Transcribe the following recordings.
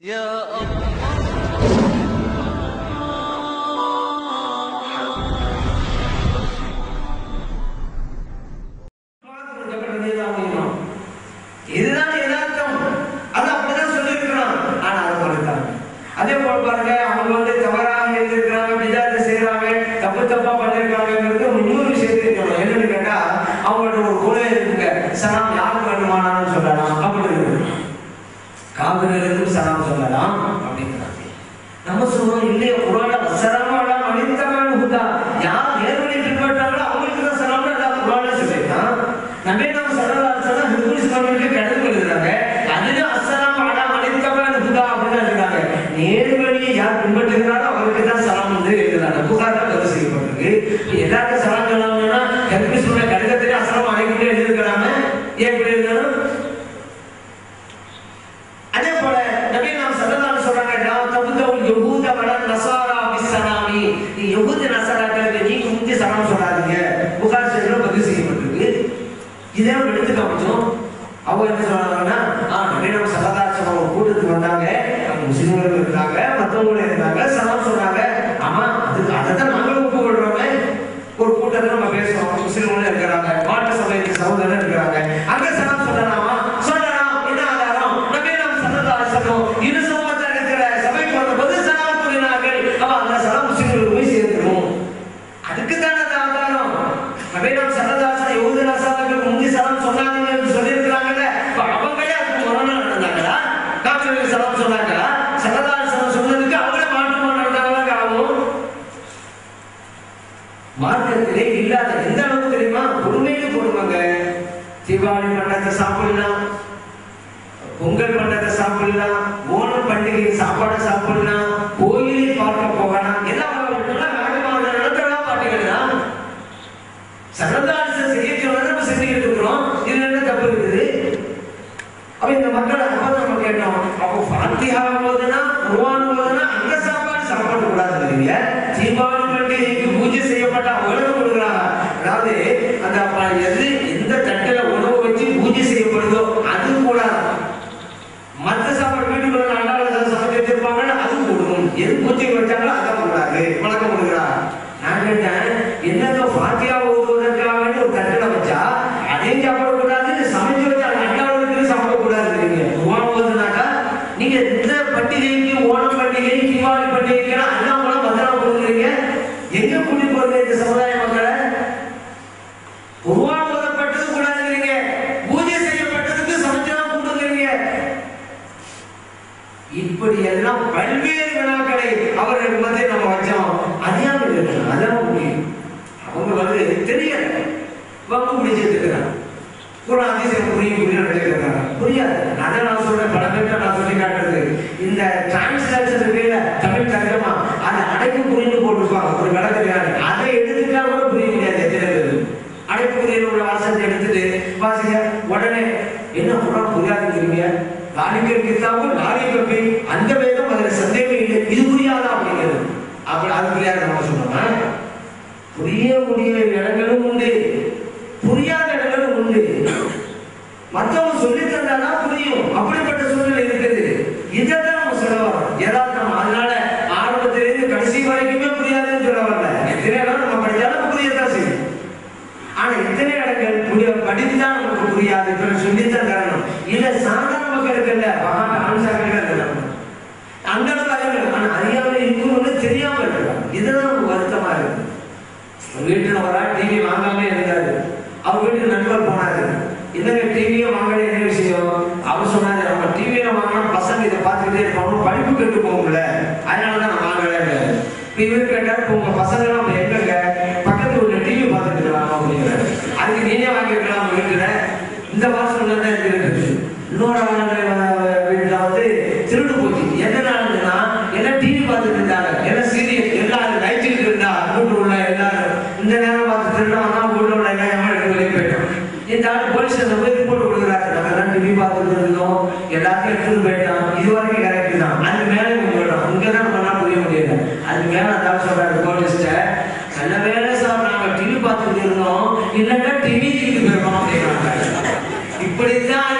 Yeah. होगा। यहाँ भेद அவங்க என்ன சொன்னாங்கன்னா நவீன சகதாசிரமம் கூட்டத்துக்கு வந்தாங்க. முஸ்லிம்களும் இருந்தாங்க மற்றவங்களும் இருந்தாங்க சலாம் சொன்னாங்க ஆமா அதுக்கு அதைத்தான் நாங்களும் ஒப்புக்கொள்றோமே. ஒரு கூட்டத்தில் நம்ம பேசுறோம். முஸ்லிம்களும் இருக்கிறாங்க. மாற்று சமயத்து சகோதரர் மார்க்கத்திலே இல்லாத எந்த அளவு தெரியுமா? பொறுமையிலும் பொறுமைங்க தீபாவளி பண்டத்தை சாப்பிடலாம். பொங்கல் பண்டத்தை சாப்பிடலாம். ஓணம் பண்டிகை சாப்பாடை சாப்பிடலாம். கோயிலை பார்க்க போகலாம். எல்லாம் வேகமாக நடத்தலாம் பாட்டுகள் செய்ய சொன்னதை நம்ம செஞ்சுக்கிட்டு இருக்கிறோம் இதுல என்ன தப்பு இருக்குது? அப்ப இந்த மக்களை நம்ம கேட்டோம். அப்போ பாத்தியா போதுன்னா குருவான் போதுன்னா அங்க சாப்பாடு சாப்பிடக்கூடாது இல்லைங்க தீபாவளி பட்டா உலகம் அதாவது அந்த எதிரி குரான் ஹதீஸை புரியும் புரியும் நடக்கிறாங்க புரியாது. அதை நான் சொல்றேன். பல பேருக்கு நான் சொல்லி காட்டுறது. இந்த டிரான்ஸ்லேஷன் இருக்குல்ல தமிழ் தர்க்கமா அது அடைப்பு புரிந்து போட்டிருப்பாங்க. ஒரு விளக்குறாங்க அதை எடுத்துக்கலாம் கூட புரிய முடியாது எத்தனை அடைப்பு புரியுற ஒரு வாசத்தை எடுத்துட்டு வாசிக்க உடனே என்ன குரான் புரியாதுன்னு சொல்லுங்க தாலிக்கர் கித்தாவும் நாளைக்கு போய் அந்த வேதம் அதுல சந்தேகம் இல்லை. இது புரியாதா? அப்படிங்கிறது. அப்படி அது புரியாத நம்ம சொன்னோம்னா புரிய முடிய இடங்களும் உண்டு. விட்டுட்டு போகும்ல அதனாலதான் நான் வாங்கல இவரு கேட்டாரு உங்க பசங்க எல்லாம் பார்த்துக்கிட்டு இருந்தோம். இல்லைன்னா டிவி இப்படித்தான்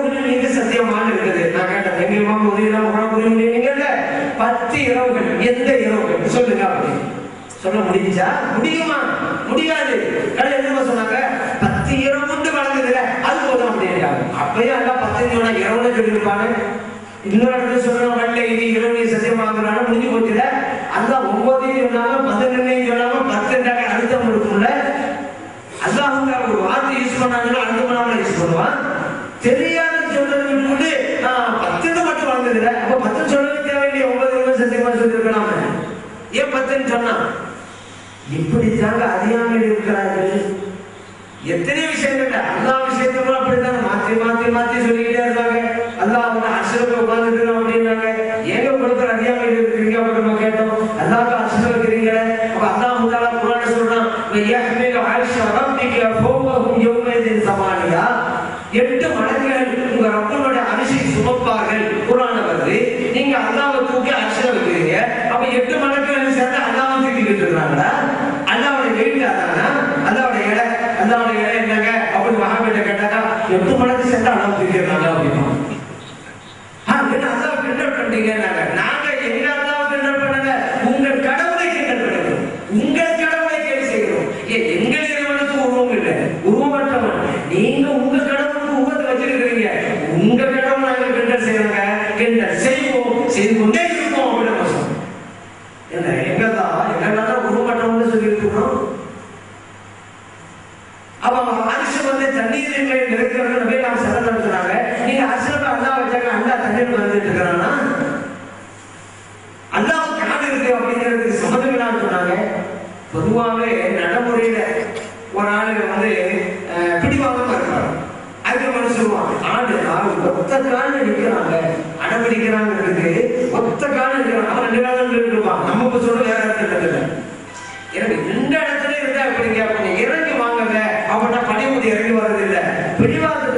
இரவுகளில் எங்க சத்தியமான இருக்குது நான் கேட்டேன் எங்கேயுமா முடியல உணவு புரிய முடியுங்கல்ல பத்து இரவுகள் எந்த இரவுகள்? சொல்லுங்க அப்படி. சொல்ல முடிஞ்சா? முடியுமா? முடியாது. கடல் என்ன சொன்னாங்க? பத்து இரவுண்டு வளர்ந்ததுல அது போதும் அப்படின்றாங்க அப்பயும் எல்லாம் பத்து இரவுன்னு சொல்லியிருப்பாங்க. இன்னொரு இடத்துல சொல்றோம் வண்டை இது இரவு சத்தியமாகிறாங்க முடிஞ்சு போச்சுல அதான் ஒன்பது சொன்னாலும் பதினொன்னு சொன்னாலும் பத்துன்றாங்க அழுத்தம் இருக்கும்ல? அதான் அவங்க ஒரு வார்த்தை யூஸ் பண்ணாங்கன்னா அழுத்தம் பண்ணாமல யூஸ் பண்ணுவான் தெரியாது. நான் பத்துன்னு மட்டும் வந்ததில்ல அப்ப பத்து சொல்றதுக்கு வேண்டிய ஒன்பது விமர்சனத்துக்கு சொல்லியிருக்கலாம ஏன் பத்துன்னு சொன்னா? இப்படி தாங்க அறியாமல் இருக்கிறார்கள். எத்தனை விஷயங்கள் எல்லா விஷயத்தையும் அப்படித்தான் மாத்தி மாத்தி மாத்தி சொல்லிக்கிட்டே இருக்காங்க. எட்டு மடங்கு சென்றால் நாம் இருக்கிறாங்க பொதுவாகவே நடைமுறையில ஒரு ஆளுங்க வந்து பிடிவாதமா இருப்பாங்க. அதுக்கு மனுஷருவாங்க ஆடு ஆள் ஒத்த காலில் நிற்கிறாங்க அடம்பிடிக்கிறாங்கிறது ஒத்த காலில் நிற்கிறாங்க அவன் ரெண்டு காலம் இருப்பான் நம்ம இப்போ சொல்ற வேற இடத்துல இல்லை. எனக்கு ரெண்டு இடத்துல இருந்தா அப்படிங்க கேட்பாங்க? இறங்கி வாங்கல அவன்கிட்ட பணிமுடி இறங்கி வர்றதில்லை பிடிவாதம்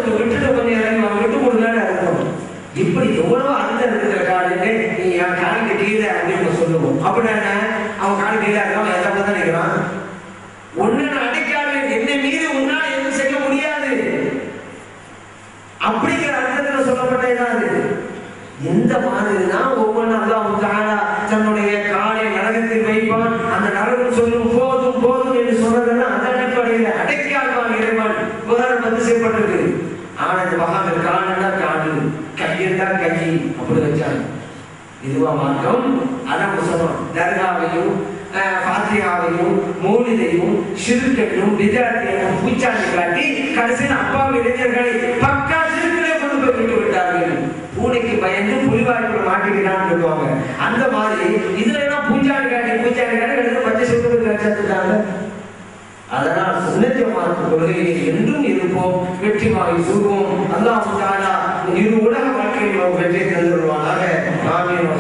போக மாட்டோம் அதான் சொல்லணும் தர்காவையும் பாத்திரியாவையும் மூலிதையும் சிறுக்கட்டும் வித்யார்த்தியையும் பூச்சாட்டி காட்டி கடைசியில் அப்பா இளைஞர்களை பக்கா சிறுக்கிலே கொண்டு போய் விட்டு விட்டார்கள். பூனைக்கு பயந்து புலிவாய்ப்பு மாட்டிக்கிறான்னு சொல்லுவாங்க. அந்த மாதிரி இதுல எல்லாம் பூஞ்சாடி காட்டி பூச்சாடி காட்டி கடைசியில் பச்சை சிறுக்கு கிடைச்சிருக்காங்க அதனால் சுனஜமாக்கு கொள்கையை என்றும் இருப்போம். வெற்றி வாங்கி சொல்வோம் அல்லாஹ் இரு உலக வாழ்க்கையில் வெற்றி தந்துருவானாக. ஆமீன்.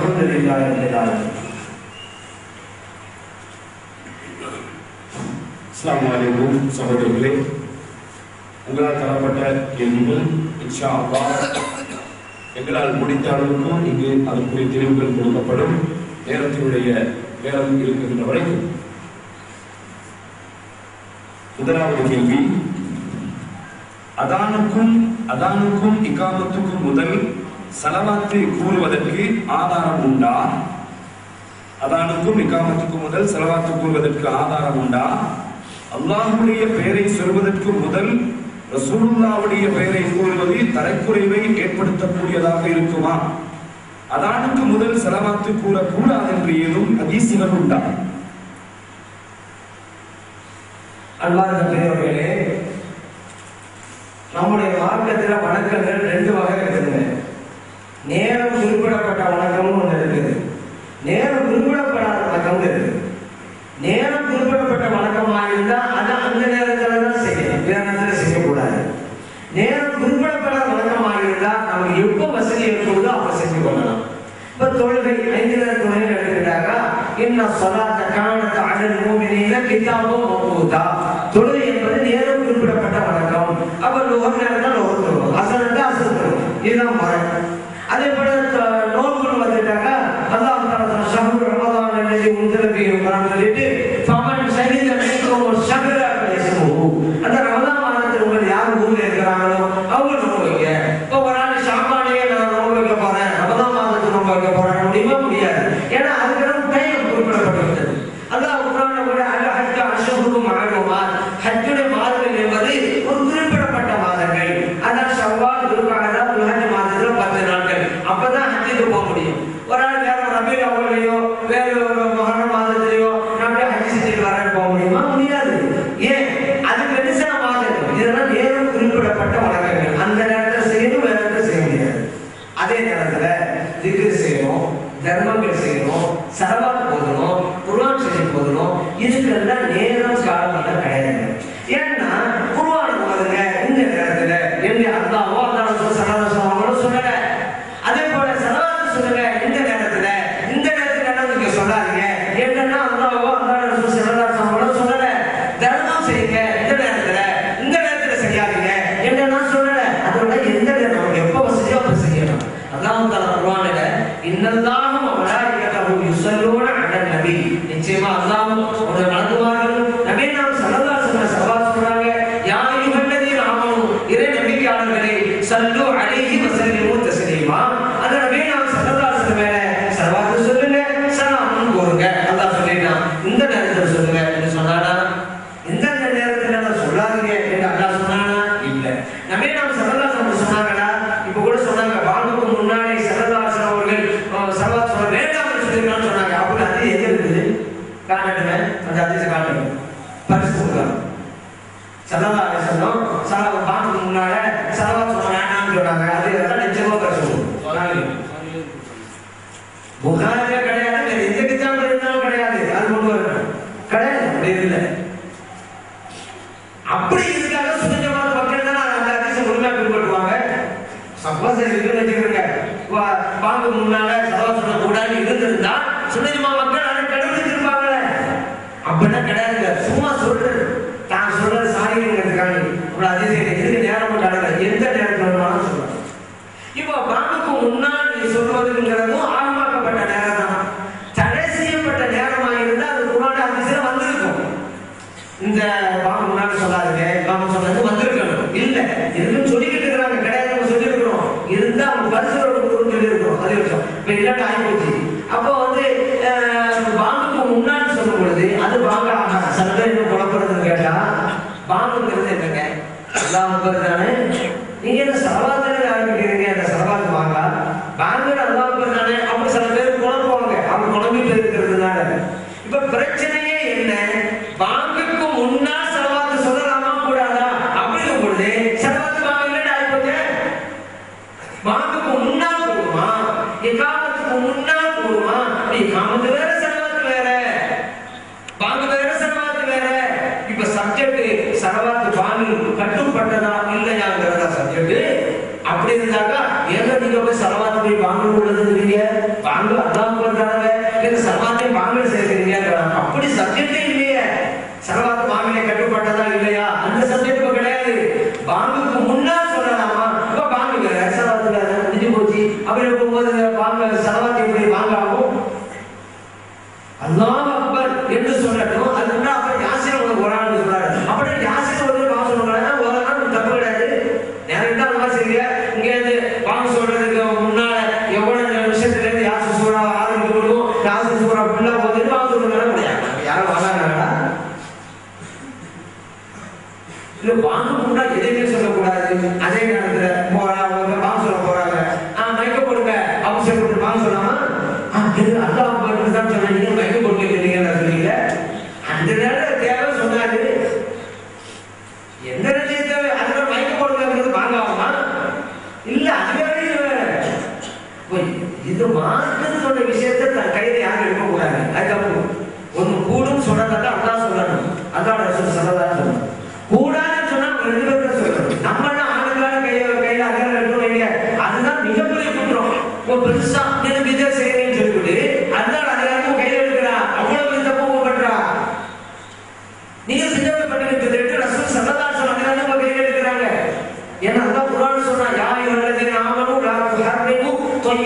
அலைக்கும் சகோதரர்களே உங்களால் தரப்பட்ட கேள்விகள் இன்ஷா எங்களால் முடித்த அளவுக்கும் இங்கு அதற்குரிய தெரிவுகள் கொடுக்கப்படும் நேரத்தினுடைய நேரம் இருக்கின்ற வரைக்கும் முதலாவது கேள்வி அதானுக்கும் அதானுக்கும் இக்காமத்துக்கும் முதல் சலவாத்து கூறுவதற்கு ஆதாரம் உண்டா? அதானுக்கும் இக்காமத்துக்கும் முதல் செலவாத்து கூறுவதற்கு ஆதாரம் உண்டா? அல்லாஹுடைய பெயரை சொல்வதற்கு முதல் ரசூலுல்லாவுடைய பெயரை கூறுவது தரைக்குறைவை ஏற்படுத்தக்கூடியதாக இருக்குமா? அதானுக்கு முதல் செலவாத்து கூறக்கூடாது என்று ஏதும் அதிசயங்கள் உண்டா? அன்பார்ந்த பெரியவர்களே நம்முடைய மார்க்கத்துல வணக்கங்கள் ரெண்டு வகை இருக்குதுங்க. நேரம் குறிப்பிடப்பட்ட வணக்கமும் ஒன்று இருக்குது. நேரம் குறிப்பிடப்படாத வணக்கம் இருக்குது. நேரம் குறிப்பிடப்பட்ட வணக்கமாக அந்த நேரத்துல தான் செய்யணும் வேற நேரத்துல செய்யக்கூடாது நேரம் குறிப்பிடப்படாத வணக்கமாக இருந்தா நமக்கு எப்ப வசதி இருக்குதோ அப்ப செஞ்சு கொள்ளலாம் இப்ப தொழுகை ஐந்து நேர தொழுகை எடுத்துக்கிட்டாக்கா இன்ன சொல்லாத காணத்த அழல் மூமினில கிதாபும் மௌதா தொழுகை என்பது நேரம் குறிப்பிடப்பட்ட வணக்கம் அப்ப லோகம் நேரம் தான் லோகம் தொழுவோம் அசல் அசல் தொழுவோம் இதுதான் முறை அதே போல த- நோன்புன்னு வந்துட்டாக்கா அல்லாஹ் தஆலா ஷஹ்ரு ரமதான் அல்லதி உன்சில சொல்லிட்டு ஃபமன் ஷஹித மின்கும் ஷஹ்ர ஃபயஸ்முஹு அந்த ரமதான் மாதத்தில் உங்கள் யார் ஊர்ல இருக்கிறாங்களோ அவங்க நோன்பு வைங்க இப்போ ஒரு நாள் ஷாபானியே நான் நோன்பு வைக்க போறேன் ரமதான் மாதத்துக்கு நோன்பு வைக்க போறேன் முடியுமா முடியாது ஏன்னா அதுக்கெல்லாம் டைம் குறிப்பிடப்பட்டிருக்கிறது அல்லாஹ் குர்ஆன்ல கூட அல் ஹஜ்ஜ அஷ்ஹுரு மஅலூமாத் ஹஜ்ஜுடைய மாதங்கள் என்பது ஒரு குறிப்பிடப்பட்ட மாதங்கள் அதான் ஷவ்வால் துல்காதா துல்ஹஜ் மாதத்துல பத்து நாட்கள் அப்பதான் ஹஜ்ஜுக்கு போக முடியும் ஒரு ஆள் வேற ரபியுல் அவ்வளையோ வேற ஒரு முஹர்ரம் மாதத்திலேயோ நான் அப்படியே ஹஜ் செஞ்சுட்டு வரேன் போக முடியுமா முடியாது ஏன் அது பெருசான மாதங்கள் இதெல்லாம் நேரம் குறிப்பிடப்பட்ட வழக்கங்கள் அந்த நேரத்துல செய்யணும் வேற நேரத்துல செய்ய முடியாது அதே நேரத்துல திக்கு செய்யணும் தர்மங்கள் செய்யணும் சரவாத் போதணும் குர்ஆன் செய்ய போதணும் இதுக்கெல்லாம் நேரம் காலம் எல்லாம் கிடையாது ஏன்னா குர்ஆன் போதுங்க இந்த நேரத்துல என்று அல்லாஹோ அல்லாஹ் சலாஹ் சொல்லல அதே போல சலாத் சொல்லுங்க இந்த நேரத்துல இந்த நேரத்துல என்ன நீங்க சொல்லாதீங்க என்னன்னா அல்லாஹோ அல்லாஹ் சலாஹ் சொல்லல தர்மம் செய்யுங்க இந்த நேரத்துல இந்த நேரத்துல செய்யாதீங்க என்னன்னா சொல்லல அதோட எந்த நேரம் நமக்கு எப்ப வசதியோ அப்ப செய்யணும் அல்லாஹ் தஆலா குர்ஆன்ல இன்னல்லாஹ வ மலாயிகத்தஹு யுஸல்லூன அலன் நபி நிச்சயமா அல்லாஹ் ஒரு வணங்குவார்கள் நபி நாம் ஸல்லல்லாஹு அலைஹி வஸல்லம் ஸல்லல்லாஹு சொல்றாங்க யா அய்யுஹல்லதீன ஆமனு இறை நபிக்கையாளர்களே ஸல்லு அலைஹி வ ஸல்லிமு தஸ்லீமா அந்த நபி நாம் ஸல்லல்லாஹு அலைஹி வஸல்லம் மேல ஸலவாத்து சொல்லுங்க ஸலாம் கூறுங்க அல்லாஹ் சொல்லிட்டான் இந்த நேரத்துல சொல்லுங்க என்று சொன்னானா இந்த நேரத்துல நான் சொல்லாதீங்க என்று அல்லாஹ் சொன்னானா இல்ல நபி நாம் ஸல்லல்லாஹு அலைஹி வஸல்லம் சொன்னாங்கடா இப்ப கூட சொன்னாங்க வாழ்வுக்கு முன்னாடி ஸல்லல்லாஹு அலைஹி வஸல்லம் அவர்கள் அஹ், ஸலவாத் சொல்ல வேண்டாம் என்று சொல்லிருக்கான்னு சொன்னாங்க அப்படி அது எங்க இருக்குது காட்டட்டுமே அந்த அதிசய காட்டுங்க பரிசு கொடுக்கலாம் ஸல்லல்லாஹு அலைஹி வஸல்லம் ஸலவாத் வாழ்வுக்கு முன்னால ஸலவாத் சொல்ல சொன்னாங்க. அது எல்லாம் நிச்சயமா பரிசு கொடுக்கும் புகாரில கிடையாது எந்த கிதாபில் இருந்தாலும் கிடையாது. அது கொண்டு வரணும். கிடையாது அப்படி இல்லை. அப்படி இருந்தாலும் சுத்தமான மக்கள் தான் அந்த அதிசயம் முழுமையா பின்பற்றுவாங்க. சப்போஸ் இருக்குன்னு வச்சுக்கோங்க. பாம்பு முன்னால சவா சொல்ல கூடாது இருந்திருந்தா சுத்தமா மக்கள் அதை கடைபிடிச்சிருப்பாங்களே அப்படின்னா கிடையாதுங்க. சும்மா சொல்றது தான் சொல்றது சாரிங்கிறதுக்காண்டி ஒரு அதிசயம் இதுக்கு நேரம் கொண்டாடல எந்த நேரத்தில் வேணுமாலும் சொல்லலாம் இப்போ பாங்குக்கு முன்னால் நீ சொல்வதுங்கிறதும் ஆரம்பமாக்கப்பட்ட நேரம் தான் தடை செய்யப்பட்ட நேரமாக இருந்தால் அது குரான் அதிசயம் வந்திருக்கும் இந்த பாம்பு முன்னாடி சொல்லாதீங்க. பாம்பு சொன்னது வந்திருக்கணும். இல்ல எதுவும் சொல்லிக்கிட்டு இருக்கிறாங்க. கிடையாது நம்ம சொல்லியிருக்கிறோம். இருந்தா அவங்க பரிசுரோட கொடுக்கணும்னு சொல்லியிருக்கிறோம். அதே விஷயம். இப்ப இல்லாட்ட ஆகிப்போச்சு அப்போ வந்து அஹ், முன்னாடி சொல்லும் பொழுது அது பாங்க ஆகாது சில பேர் என்ன குழப்பறதுன்னு கேட்டா பாங்குங்கிறது என்னங்க? அல்லாஹ் அக்பர் தானே Mom,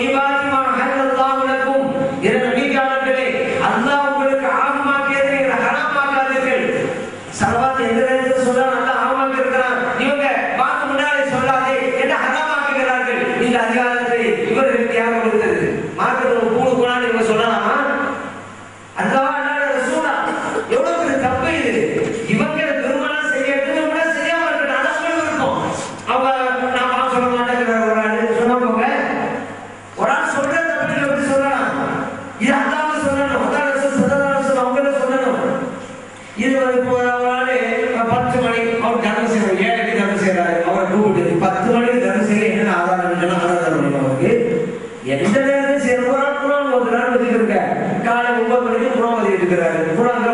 iban பத்து மணி அவர் தர்மம் செய்யணும் ஏழைக்கு செய்யறாரு அவர் பத்து மணிக்கு தர்மம் செய்ய என்ன ஆதாரம் ஆதாரம் அவருக்கு? எந்த நேரத்தில் செய்யணும் குரான் காலை ஒன்பது மணிக்கு குரான் ஒதுக்கிட்டு இருக்கிறாரு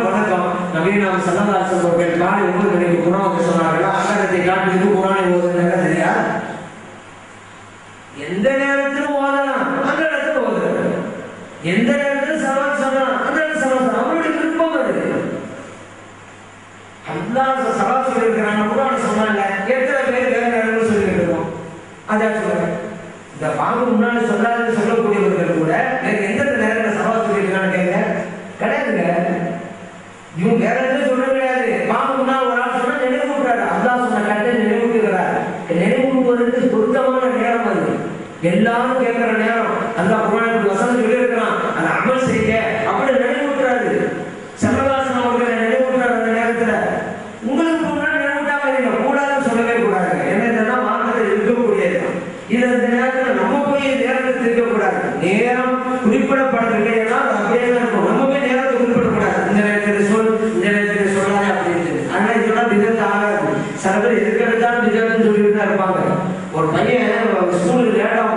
வணக்கம். நவீன சல்லதாசன் அவர்கள் காலை ஒன்பது மணிக்கு குரான் வந்து சொன்னார்கள்? ஆதாரத்தை காட்டுறது குரானை தெரியா எந்த நேரத்திலும் ஓதலாம். அந்த நேரத்தில் ஓதுறாரு. எந்த நேரம் உதாரணத்தை சவால் சொல்லியிருக்கிறாங்க. உதாரணம் சொன்னால எத்தனை பேர் வேற வேற சொல்லிட்டு அதான் சொல்றேன். இந்த பாம்பு முன்னாடி சொன்னா சில பேர் எதுக்கு எடுத்தாலும் டிஜர்ட்னு சொல்லிட்டு தான் இருப்பாங்க. ஒரு பையன் ஸ்கூலுக்கு லேட்டாக